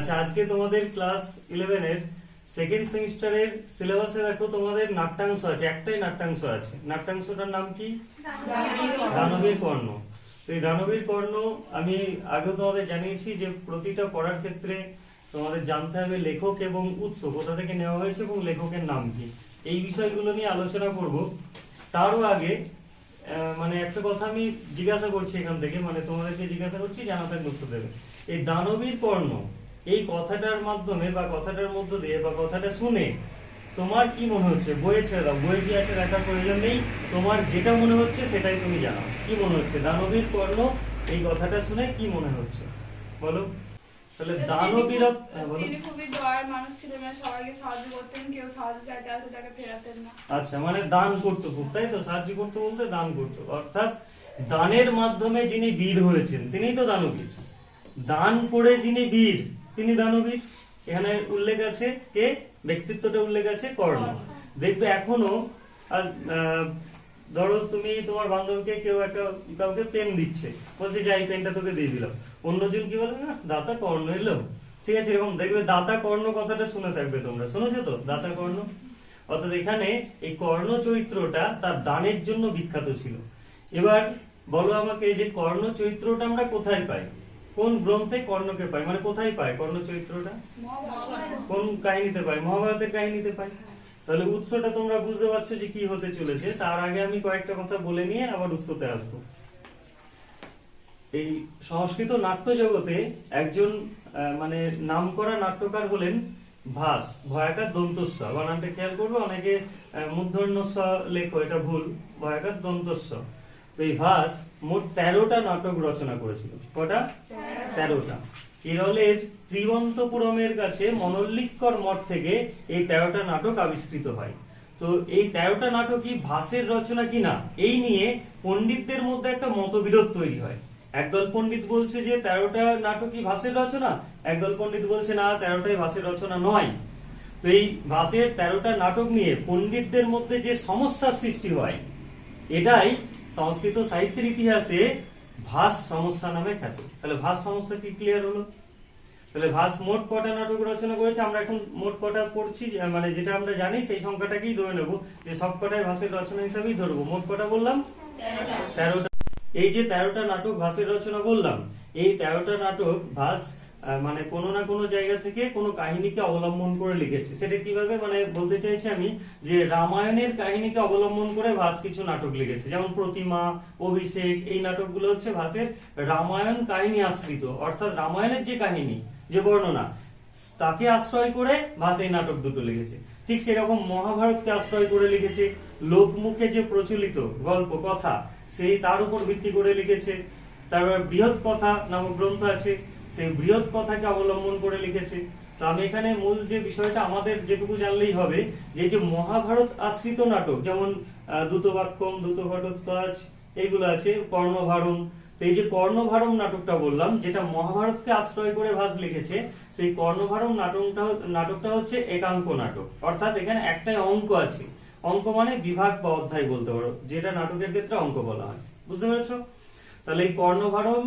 আচ্ছা আজকে তোমাদের ক্লাস ইলেভেনের সেকেন্ড সেমিস্টারের সিলেবাসে দেখো তোমাদের নাট্যাংশ আছে, একটাই নাট্যাংশ আছে। নাট্যাংশটার নাম কি? দানবীর কর্ণ। এই দানবীর কর্ণ, আমি আগেও তোমাদের জানিয়েছি যে প্রতিটা পড়ার ক্ষেত্রে তোমাদের জানতে হবে লেখক এবং উৎস, কোথা থেকে নেওয়া হয়েছে এবং লেখকের নাম কি। এই বিষয়গুলো নিয়ে আলোচনা করব। তারও আগে মানে একটা কথা আমি জিজ্ঞাসা করছি এখান থেকে মানে তোমাদেরকে জিজ্ঞাসা করছি জানাতে উত্তর দেবে। এই দানবীর কর্ণ এই কথাটার মাধ্যমে বা কথাটার মধ্য দিয়ে বা কথাটা শুনে তোমার কি মনে হচ্ছে? বইয়ে ছেড়ে দাও বইয়ে কি আছে দেখার প্রয়োজন নেই? তোমার যেটা মনে হচ্ছে সেটাই তুমি জানাও। কি মনে হচ্ছে? দানবীর কর্ণ এই কথাটা শুনে কি মনে হচ্ছে? বলো। তাহলে দানবীর হ্যাঁ, তিনি খুবই দয়ার মানুষ ছিলেন সবাইকে সাহায্য করতেন। কেউ সাহায্য চাইতে আসলে তাকে ফেরাতেন না। আচ্ছা মানে দান করতো খুব তাই তো? সাহায্য করতে বলতে দান করতো। অর্থাৎ দানের মাধ্যমে যিনি বীর হয়েছেন তিনিই তো দানবীর। দান করে যিনি বীর তিনি দানবীর। এখানে উল্লেখ আছে কে? ব্যক্তিত্বটা উল্লেখ আছে কর্ণ। দেখবে এখনও আর ধরো তুমি তোমার বান্ধবকে কেউ একটা কাউকে পেন দিচ্ছে। বলছে যে এই পেনটা তোকে দিয়ে দিলাম। অন্যজন কি বলে না দাতা কর্ণ এলো। ঠিক আছে এরকম দেখবে দাতা কর্ণ কথাটা শুনে থাকবে তোমরা। শুনেছো তো? দাতা কর্ণ? অর্থাৎ এখানে এই কর্ণ চরিত্রটা তার দানের জন্য বিখ্যাত ছিল। এবার বলো আমাকে যে কর্ণ চরিত্রটা আমরা কোথায় পাই? কোন গ্রন্থে কর্ণকে পাই মানে কোথায় পায় কর্ণ চরিত্রটা কোন কাহিনীতে পাই মহাভারতের কাহিনীতে পাই তাহলে উৎসটা তোমরা বুঝতে পারছ যে কি হতে চলেছে। তার আগে আমি কয়েকটা কথা বলে নিয়ে আবার উৎসতে আসব। এই সংস্কৃত নাট্য জগতে একজন মানে নামকরা নাট্যকার হলেন ভাস ভয়াকার দন্তস্ব। আবার নামটা খেয়াল করবে? অনেকে মূর্ধন্য লেখো এটা ভুল। ভয়াকার দন্তস্ব। তো এই ভাস মোট তেরোটা নাটক রচনা করেছিল। কটা? তেরোটা। কেরলের ত্রিবন্তপুরমের কাছে মনোল্লিকর মঠ থেকে এই তেরোটা নাটক আবিষ্কৃত হয়। তো এই তেরোটা নাটকই ভাসের রচনা কিনা এই নিয়ে পণ্ডিতদের মধ্যে একটা মতবিরোধ তৈরি হয়। একদল পণ্ডিত বলছে যে তেরোটা নাটকই ভাসের রচনা একদল পণ্ডিত বলছে না তেরোটাই ভাসের রচনা নয়। তো এই ভাসের তেরোটা নাটক নিয়ে পণ্ডিতদের মধ্যে যে সমস্যার সৃষ্টি হয় এটাই সংস্কৃত সাহিত্যের ইতিহাসে ভাস সমস্যা নামে খ্যাত। তাহলে ভাস সমস্যা কি ক্লিয়ার হলো? তাহলে ভাস মোট কটা নাটক রচনা করেছে? আমরা এখন মোট কটা পড়ছি মানে যেটা আমরা জানি সেই সংখ্যাটাকেই ধরে নেব। যে সব কটাই ভাসের রচনা হিসাবেই ধরবো। মোট কটা বললাম? তেরোটা। এই যে তেরোটা নাটক ভাসের রচনা বললাম এই তেরোটা নাটক ভাস মানে কোনো না কোনো জায়গা থেকে কোনো কাহিনীকে অবলম্বন করে লিখেছে। সেটা কীভাবে? মানে বলতে চাইছি আমি যে রামায়ণের কাহিনীকে অবলম্বন করে ভাস কিছু নাটক লিখেছে। যেমন প্রতিমা, অভিষেক, এই নাটকগুলো হচ্ছে ভাসের রামায়ণ কাহিনী আশ্রিত। অর্থাৎ রামায়ণের যে কাহিনী, যে বর্ণনা, তাকে আশ্রয় করে ভাস এই নাটক দুটো লিখেছে। ঠিক সেরকম মহাভারতকে আশ্রয় করে লিখেছে। লোকমুখে যে প্রচলিত গল্প, কথা, সেই তার উপর ভিত্তি করে লিখেছে। তারপর বৃহৎ কথা নামক গ্রন্থ আছে। সেই বৃহৎ কথাকে অবলম্বন করে লিখেছে। তো আমি এখানে মূল যে বিষয়টা আমাদের যেটুকু জানলেই হবে যে যে মহাভারত আশ্রিত নাটক যেমন আহ, দূতবাক্যম দূতঘটোৎকচ এইগুলো আছে কর্ণভারম। তো এই যে কর্ণভারম নাটকটা বললাম যেটা মহাভারতকে আশ্রয় করে ভাস লিখেছে সেই কর্ণভারম নাটকটা নাটকটা হচ্ছে একাঙ্ক নাটক। অর্থাৎ এখানে একটাই অঙ্ক আছে। অঙ্ক মানে বিভাগ বা অধ্যায় বলতে পারো যেটা নাটকের ক্ষেত্রে অঙ্ক বলা হয়। বুঝতে পেরেছ? তাহলে এই কর্ণভারম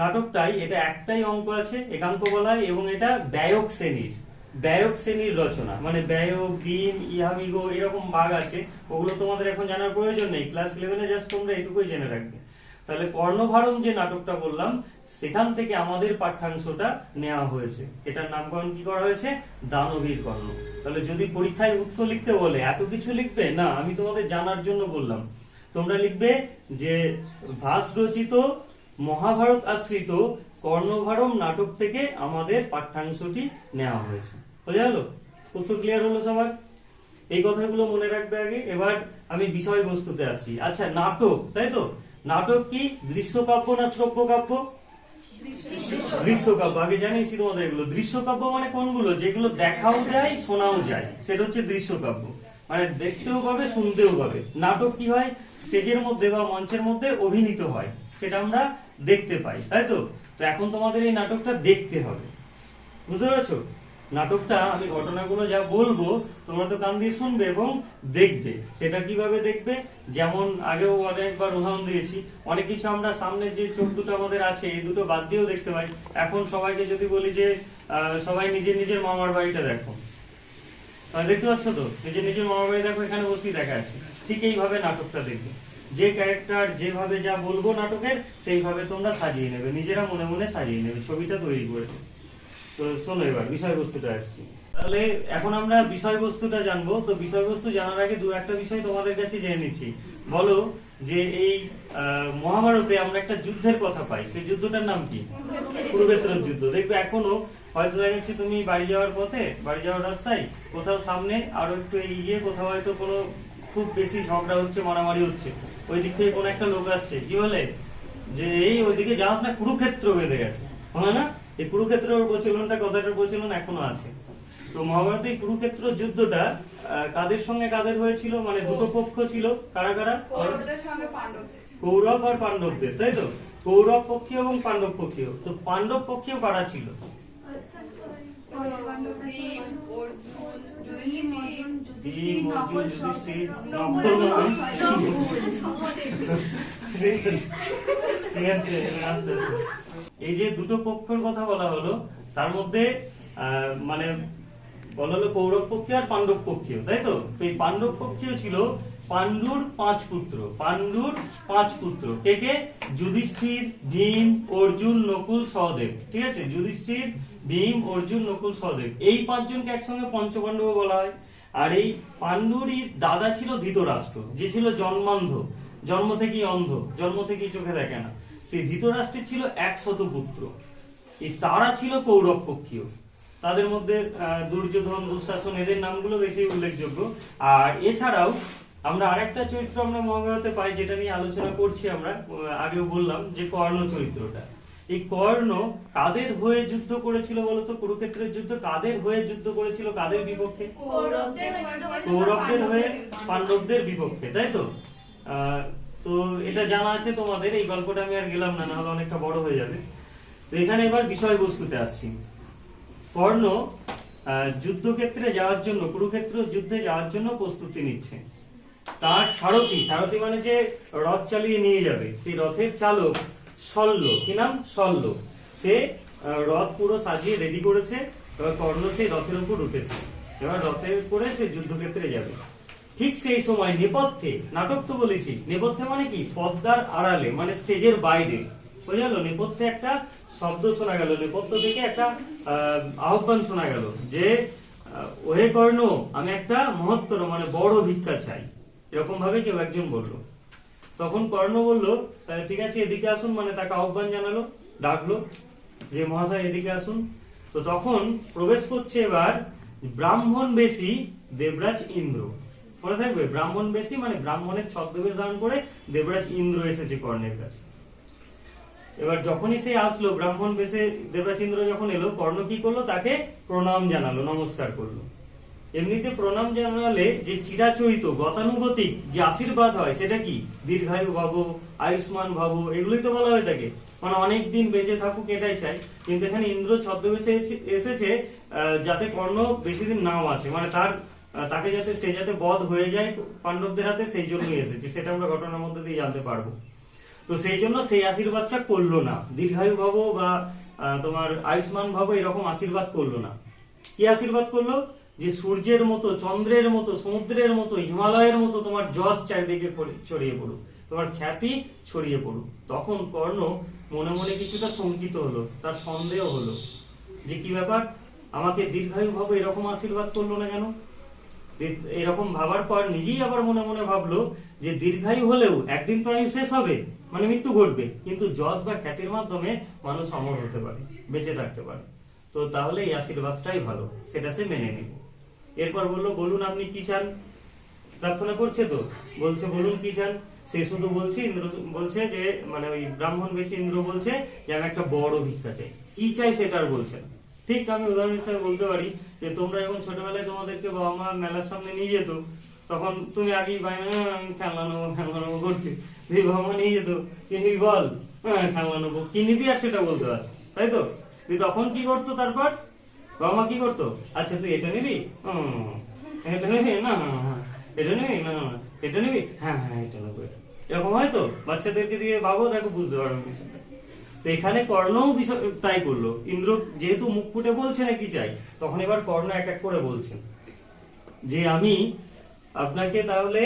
নাটকটাই, এটা একটাই অঙ্ক আছে একাঙ্ক বলা হয় এবং এটা ব্যয়ক শ্রেণির ব্যয়ক শ্রেণির রচনা। মানে ব্যয়ক বিম ইহামিগো এরকম ভাগ আছে, ওগুলো তোমাদের এখন জানার প্রয়োজন নেই, ক্লাস ইলেভেনে জাস্ট তোমরা এটুকুই জেনে রাখবে। তাহলে কর্ণভারম যে নাটকটা বললাম, সেখান থেকে আমাদের পাঠ্যাংশটা নেওয়া হয়েছে। এটার নামকরণ কি করা হয়েছে? দানবীর কর্ণ। তাহলে যদি পরীক্ষায় উৎস লিখতে বলে, এত কিছু লিখবে? না, আমি তোমাদের জানার জন্য বললাম। তোমরা লিখবে যে ভাস রচিত মহাভারত আশ্রিত কর্ণভারম নাটক থেকে আমাদের পাঠ্যাংশটি নেওয়া হয়েছে। বোঝা গেল? উৎস ক্লিয়ার হলো সবার। এই কথাগুলো মনে রাখবে আগে। এবার আমি বিষয়বস্তুতে আসছি। আচ্ছা নাটক, তাই তো? নাটক কি দৃশ্যকাব্য না শ্রব্য কাব্য দৃশ্যকাব্য। আগে জানিয়েছি তোমাদের এগুলো। দৃশ্যকাব্য মানে কোনগুলো? যেগুলো দেখাও যায়, শোনাও যায়। সেটা হচ্ছে দৃশ্যকাব্য। মানে দেখতেও পাবে, শুনতেও পাবে। নাটক কি হয়? স্টেজের মধ্যে বা মঞ্চের মধ্যে অভিনীত হয়। সেটা আমরা দেখতে পাই, তাই তো? তো এখন তোমাদের এই নাটকটা দেখতে হবে। বুঝতে পেরেছ? নাটকটা, আমি ঘটনাগুলো যা বলব, তোমরা তো কান দিয়ে শুনবে এবং দেখবে। সেটা কীভাবে দেখবে? যেমন আগেও অনেকবার উদাহরণ দিয়েছি। অনেক কিছু আমরা সামনে যে চোখ দুটো আমাদের আছে, এই দুটো বাদ দিয়েও দেখতে পাই। এখন সবাইকে যদি বলি যে সবাই নিজের নিজের মামার বাড়িটা দেখো। দেখতে পাচ্ছ তো? নিজের নিজের মামার বাড়ি দেখো, এখানে বসেই দেখা আছে ঠিক এইভাবে নাটকটা দেখবে। যে ক্যারেক্টার যেভাবে যা বলব নাটকের, সেইভাবে তোমরা সাজিয়ে নেবে। নিজেরা মনে মনে সাজিয়ে নেবে, ছবিটা তৈরি করে তো শোনো এবার, বিষয়বস্তুটা আসছি। তাহলে এখন আমরা বিষয়বস্তুটা জানব। তো বিষয়বস্তু জানার আগে দু একটা বিষয় তোমাদের কাছে জেনে নিচ্ছি। বলো যে এই মহাভারতে আমরা একটা যুদ্ধের কথা পাই। সেই যুদ্ধটার নাম কি? কুরুক্ষেত্রের যুদ্ধ। দেখবে এখনও হয়তো দেখা যাচ্ছে তুমি বাড়ি যাওয়ার পথে, বাড়ি যাওয়ার রাস্তায় কোথাও সামনে আরও একটু এগিয়ে কোথাও হয়তো কোনো খুব বেশি ঝগড়া হচ্ছে, মারামারি হচ্ছে। ওই দিক থেকে কোনো একটা লোক আসছে কি বলে? যে এই ওইদিকে যাস না কুরুক্ষেত্র বেঁধে গেছে। হয় না? এই কুরুক্ষেত্রের প্রচলনটা কথাটার প্রচলন এখনও আছে। তো মহাভারতে কুরুক্ষেত্র যুদ্ধটা আহ, কাদের সঙ্গে কাদের হয়েছিল? মানে দুটো পক্ষ ছিল। কারা কারা? কৌরব আর পাণ্ডবদের তাই তো? কৌরব পক্ষীয় এবং পাণ্ডব পক্ষীয় তো পাণ্ডব পক্ষীয় কারা ছিল? এই যে দুটো পক্ষের কথা বলা হলো, তার মধ্যে মানে বলা হলো কৌরব পক্ষীয় আর পাণ্ডব পক্ষীয় তাই তো? এই পাণ্ডব পক্ষীয় ছিল পাণ্ডুর পাঁচ পুত্র, পাণ্ডুর পাঁচ পুত্র। কে কে? যুধিষ্ঠির, ভীম, অর্জুন, নকুল, সহদেব। ঠিক আছে? যুধিষ্ঠির ভীম, অর্জুন, নকুল সহদেব এই পাঁচজনকে একসঙ্গে পঞ্চপাণ্ডব বলা হয়। আর এই পাণ্ডুরই দাদা ছিল ধৃতরাষ্ট্র, যে ছিল জন্মান্ধ, জন্ম থেকেই অন্ধ, জন্ম থেকেই চোখে দেখে না। সেই ধৃতরাষ্ট্রের ছিল একশত পুত্র। এই তারা ছিল কৌরব পক্ষীয় তাদের মধ্যে দুর্যোধন, দুঃশাসন, এদের নামগুলো বেশি উল্লেখযোগ্য। আর এছাড়াও আমরা আরেকটা চরিত্র আমরা মহাভারতে পাই, যেটা নিয়ে আলোচনা করছি আমরা আগেও বললাম, যে কর্ণ চরিত্রটা এই কর্ণ কাদের হয়ে যুদ্ধ করেছিল বলতো? কুরুক্ষেত্রের যুদ্ধ কাদের হয়ে যুদ্ধ করেছিল? কাদের বিপক্ষে? কৌরবদের হয়ে পাণ্ডবদের বিপক্ষে। তাই তো? তো এটা জানা আছে তোমাদের এই গল্পটা আমি আর গেলাম না নাহলে অনেকটা বড় হয়ে যাবে। তো এখানে এবার বিষয়বস্তুতে আসছি। কর্ণ যুদ্ধক্ষেত্রে যাওয়ার জন্য কুরুক্ষেত্র যুদ্ধে যাওয়ার জন্য প্রস্তুতি নিচ্ছে। তার সারথি সারথি মানে যে রথ চালিয়ে নিয়ে যাবে সেই রথের চালক শল্য কি নাম? শল্য সে রথ পুরো সাজিয়ে রেডি করেছে, এবার কর্ণ সেই রথের উপর উঠেছে। এবার রথের করে সে যুদ্ধক্ষেত্রে যাবে। ঠিক সেই সময় নেপথ্যে, নাটক তো বলেছি, নেপথ্যে মানে কি? পদ্মার আড়ালে মানে স্টেজের বাইরে। বোঝা গেল? নেপথ্যে একটা শব্দ শোনা গেল, নেপথ্য থেকে একটা আহ্বান শোনা গেল যে ওহে কর্ণ, আমি একটা মহত্তর মানে বড় ভিক্ষা চাই। এরকম ভাবে কেউ একজন বলল। তখন কর্ণ বলল "আহ, ঠিক আছে এদিকে আসুন। মানে তাকে আহ্বান জানালো ডাকলো যে মহাশয় এদিকে আসুন। তো তখন প্রবেশ করছে এবার ব্রাহ্মণ বেশি দেবরাজ ইন্দ্র। মনে থাকবে? ব্রাহ্মণ বেশি মানে ব্রাহ্মণের ছদ্মবেশ ধারণ করে দেবরাজ ইন্দ্র এসেছে কর্ণের কাছে। এবার যখনই সে আসলো ব্রাহ্মণ বেশে দেবরাজ ইন্দ্র যখন এলো কর্ণ কি করল? তাকে প্রণাম জানালো নমস্কার করল। এমনিতে প্রণাম জানালে যে চিরাচরিত, গতানুগতিক যে আশীর্বাদ হয়, সেটা কি? দীর্ঘায়ু ভাবো, আয়ুষ্মান ভাবো, এগুলোই তো বলা হয়ে থাকে। মানে অনেক দিন বেঁচে থাকুক এটাই চাই। কিন্তু এখানে ইন্দ্র ছদ্মবেশে এসে- এসেছে যাতে কর্ণ বেশি দিন নাও আছে। মানে তার তাকে যাতে, সে যাতে বধ হয়ে যায় পাণ্ডবদের হাতে, সেই জন্যই এসেছে। সেটা আমরা ঘটনার মধ্যে দিয়ে জানতে পারব। তো সেই জন্য সেই আশীর্বাদটা করল না। দীর্ঘায়ু ভাবো বা তোমার আয়ুষ্মান ভাবো এরকম আশীর্বাদ করল না। কি আশীর্বাদ করল? যে সূর্যের মতো, চন্দ্রের মতো, সমুদ্রের মতো, হিমালয়ের মতো তোমার যশ চারিদিকে ছড়িয়ে পড়ুক। তোমার খ্যাতি ছড়িয়ে পড়ুক। তখন কর্ণ মনে মনে কিছুটা শঙ্কিত হলো, তার সন্দেহ হলো। যে কি ব্যাপার? আমাকে দীর্ঘায়ু ভাবে এরকম আশীর্বাদ করল না কেন? এরকম ভাবার পর নিজেই আবার মনে মনে ভাবলো যে দীর্ঘায়ু হলেও একদিন তো আয়ু শেষ হবে মানে মৃত্যু ঘটবে। কিন্তু যশ বা খ্যাতির মাধ্যমে মানুষ অমর হতে পারে, বেঁচে থাকতে পারে। তো তাহলে এই আশীর্বাদটাই ভালো, সেটা সে মেনে নিল। এরপর বলল, বলুন, আপনি কি চান? প্রার্থনা করছে তো। বলছে, বলুন, কি চান? সে শুধু বলছে, ইন্দ্র বলছে যে মানে ওই ব্রাহ্মণ বেশি ইন্দ্র বলছে যে, আমি একটা বড় ভিক্ষা চাই। কি চাই সেটা আর বলছে ঠিক আমি উদাহরণ হিসেবে বলতে পারি যে, তোমরা যখন ছোটবেলায় তোমাদেরকে বাবা মা মেলার সামনে নিয়ে যেত, তখন তুমি আগেই ভাই খেলনা নেব খেলনা নেব করতে। তুই বাবা মা নিয়ে যেত। কি নিবি বল? হ্যাঁ খেলনা নেব। কি নিবি আর সেটা বলতে পারছ। তাই তো? তুই তখন কি করতো তারপর? বাবা মা কি করতো? আচ্ছা তুই এটা নিবি? এটা নিবি? না না। এটা নিবি? না না। এটা নিবি? হ্যাঁ হ্যাঁ এটা নেব। এরকম হয় তো? বাচ্চাদেরকে দিয়ে ভাবো, দেখো, বুঝতে পারবে তো এখানে কর্ণও বিষয়, তাই করল। ইন্দ্র যেহেতু মুখ ফুটে বলছে না কি চাই, তখন এবার কর্ণ এক এক করে বলছেন যে আমি আপনাকে তাহলে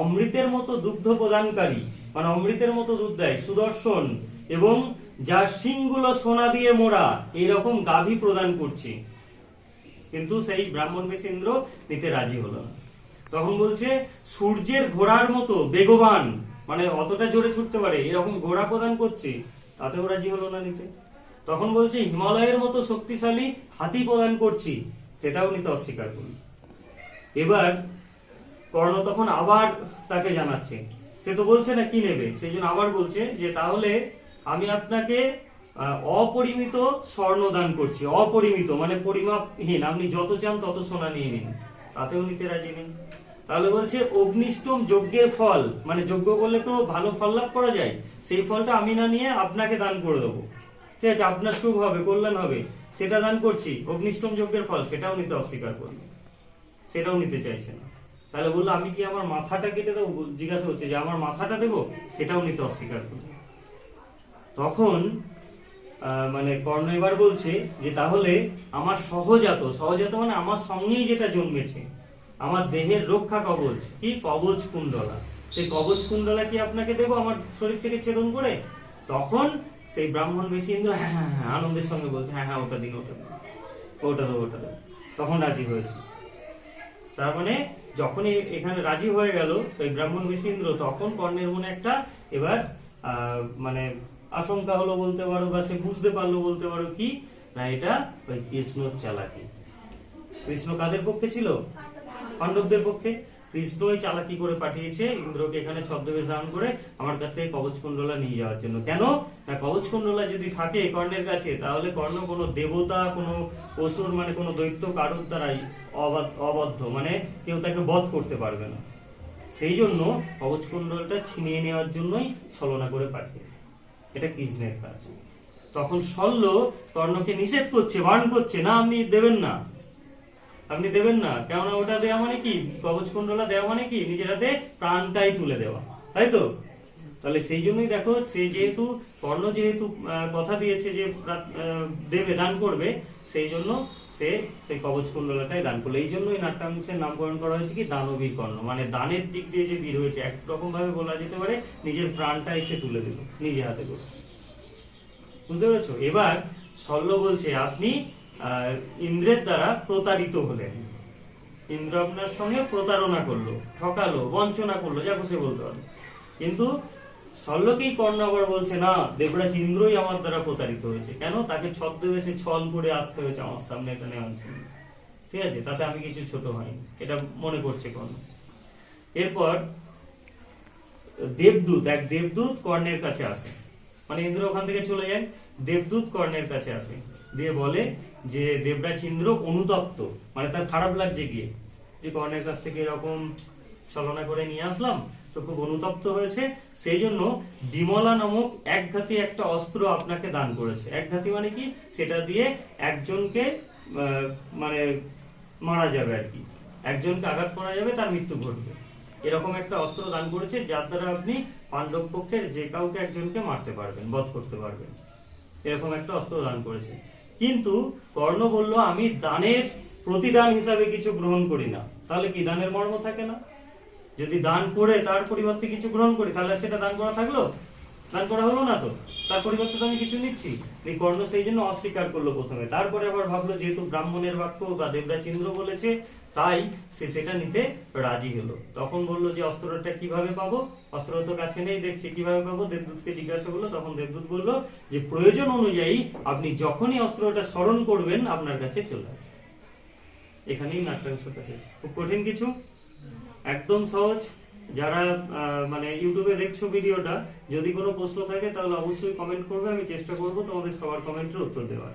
অমৃতের মতো দুগ্ধ প্রদানকারী মানে অমৃতের মতো দুধ দেয়, সুদর্শন এবং যার শিংগুলো সোনা দিয়ে মোড়া, এইরকম গাভী প্রদান করছি। কিন্তু সেই ব্রাহ্মণ বেশ ইন্দ্র নিতে রাজি হলো না। তখন বলছে, সূর্যের ঘোড়ার মতো, বেগবান মানে অতটা জোরে ছুটতে পারে, এরকম ঘোড়া প্রদান করছি, তাতেও রাজি হলো না নিতে। তখন বলছে, হিমালয়ের মতো শক্তিশালী হাতি প্রদান করছি, সেটাও নিতে অস্বীকার করল। এবার কর্ণ তখন আবার তাকে জানাচ্ছে। সে তো বলছে না, কি নেবে? সেই জন্য আবার বলছে যে, তাহলে আমি আপনাকে অপরিমিত স্বর্ণ দান করছি। অপরিমিত মানে পরিমাপহীন। আপনি যত চান তত সোনা নিয়ে নিন। তাতেও নিতে রাজি নেই। তাহলে বলছে, অগ্নিষ্টম যজ্ঞের ফল। মানে যজ্ঞ করলে তো ভালো ফল লাভ করা যায়। সেই ফলটা আমি না নিয়ে আপনাকে দান করে দেবো। ঠিক আছে, আপনার শুভ হবে, কল্যাণ হবে। সেটা দান করছি, অগ্নিষ্টম যজ্ঞের ফল। সেটাও নিতে অস্বীকার করবে সেটাও নিতে চাইছে না। তাহলে বলল, আমি কি আমার মাথাটা কেটে দেবো? জিজ্ঞাসা হচ্ছে যে আমার মাথাটা দেবো? সেটাও নিতে অস্বীকার করবে তখন মানে কর্ণ এবার বলছে যে তাহলে আমার সহজাত সহজাত মানে আমার সঙ্গেই যেটা জন্মেছে, আমার দেহের রক্ষা কবচ, কি? কবচ কুণ্ডলা। সেই কবচ কুণ্ডলা কি আপনাকে দেবো আমার শরীর থেকে ছেদন করে? তখন সেই ব্রাহ্মণ বেশি ইন্দ্র হ্যাঁ হ্যাঁ হ্যাঁ আনন্দের সঙ্গে বলছে হ্যাঁ হ্যাঁ ওটা দিন ওটা দিন, ওটা দেবো ওটা দেবো। তখন রাজি হয়েছে। তার মানে যখনই এখানে রাজি হয়ে গেল, ওই ব্রাহ্মণ বিশিন্দ্র তখন কর্ণের মনে একটা এবার মানে আশঙ্কা হলো বলতে পারো বা সে বুঝতে পারল বলতে পারো কি? না, এটা ওই কৃষ্ণর চালাকি। কৃষ্ণ কাদের পক্ষে ছিল? পাণ্ডবদের পক্ষে। কৃষ্ণ ওই চালাকি করে পাঠিয়েছে ইন্দ্রকে এখানে ছদ্মবেশ ধারণ করে আমার কাছ থেকে কবচ কুণ্ডলা নিয়ে যাওয়ার জন্য। কেন? না, কবচ কুণ্ডলা যদি থাকে কর্ণের কাছে, তাহলে কর্ণ কোনো দেবতা, কোনো অসুর মানে কোনো দৈত্য কারোর দ্বারাই অবাধ- অবদ্ধ মানে কেউ তাকে বধ করতে পারবে না। সেই জন্য কবচ কুণ্ডলটা ছিনিয়ে নেওয়ার জন্যই ছলনা করে পাঠিয়েছে। এটা কৃষ্ণের কাজ। তখন শল্য কর্ণকে নিষেধ করছে, বারণ করছে, না, আপনি দেবেন না। আপনি দেবেন না। কেননা ওটা দেওয়া মানে কি? কবচ কুণ্ডলা দেওয়া মানে কি? নিজের হাতে প্রাণটাই তুলে দেওয়া। তাই তো? তাহলে সেই জন্যই দেখো, সে যেহেতু, কর্ণ যেহেতু কথা দিয়েছে যে দেবে, দান করবে, সেই জন্য সে সেই কবচ কুণ্ডলাটাই দান করল। এই জন্যই নাট্যাংশের নামকরণ করা হয়েছে কি দানবীর কর্ণ মানে দানের দিক দিয়ে যে বীর হয়েছে একরকম ভাবে বলা যেতে পারে নিজের প্রাণটাই সে তুলে দিল, নিজে হাতে করে। বুঝতে পেরেছ? এবার শল্য বলছে, আপনি ইন্দ্রের দ্বারা প্রতারিত হলেন। ইন্দ্র আপনার সঙ্গে প্রতারণা করল, ঠকালো, বঞ্চনা করল, যা খুশি বলতে পারো। কিন্তু শল্যকেই কর্ণ আবার বলছে, না, দেবরাজ ইন্দ্রই আমার দ্বারা প্রতারিত হয়েছে। কেন? তাকে ছদ্মবেশে ছল করে আসতে হয়েছে আমার সামনে এটা নেওয়ার জন্য। ঠিক আছে? তাতে আমি কিছু ছোট হয়নি। এটা মনে করছে কর্ণ। এরপর দেবদূত, এক দেবদূত কর্ণের কাছে আসে। মানে ইন্দ্র ওখান থেকে চলে যায়। দেবদূত কর্ণের কাছে আসে। দিয়ে বলে যে, দেবরাজ ইন্দ্র অনুতপ্ত। মানে তার খারাপ লাগছে গিয়ে। যে কর্ণের কাছ থেকে এরকম ছলনা করে নিয়ে আসলাম তো খুব অনুতপ্ত হয়েছে। সেই জন্য বিমলা নামক একঘাতি একটা অস্ত্র আপনাকে দান করেছে। একঘাতি মানে কি? সেটা দিয়ে একজনকে মানে মারা যাবে আর কি। একজনকে আঘাত করা যাবে, তার মৃত্যু ঘটবে। এরকম একটা অস্ত্র দান করেছে, যার দ্বারা আপনি পাণ্ডব পক্ষের যে কাউকে একজনকে মারতে পারবেন, বধ করতে পারবেন। এরকম একটা অস্ত্র দান করেছে। কিন্তু কর্ণ বলল, আমি দানের প্রতিদান হিসাবে কিছু গ্রহণ করি না। তাহলে কি দানের মর্ম থাকে না? যদি দান করে তার পরিবর্তে কিছু গ্রহণ করি, তাহলে সেটা দান করা থাকল? দান করা হলো না তো? তার পরিবর্তে তো আমি কিছু নিচ্ছি। এই কর্ণ সেই জন্য অস্বীকার করল প্রথমে। তারপরে আবার ভাবলো, যেহেতু ব্রাহ্মণের বাক্য বা দেবরাজ ইন্দ্র বলেছে, তাই সে সেটা নিতে রাজি হলো। তখন বলল যে, অস্ত্রটা কীভাবে পাবো? অস্ত্র তো কাছে নেই, দেখছি। কীভাবে পাবো? দেবদূতকে জিজ্ঞাসা করল, তখন দেবদূত বলল যে, প্রয়োজন অনুযায়ী আপনি যখনই অস্ত্রটা স্মরণ করবেন, আপনার কাছে চলে আসবে। এখানেই নাট্যাংশটা শেষ। খুব কঠিন কিছু। একদম সহজ। যারা মানে ইউটিউবে দেখছ ভিডিওটা, যদি কোনো প্রশ্ন থাকে, তাহলে অবশ্যই কমেন্ট করবে, আমি চেষ্টা করব তোমাদের সবার কমেন্টের উত্তর দেওয়ার।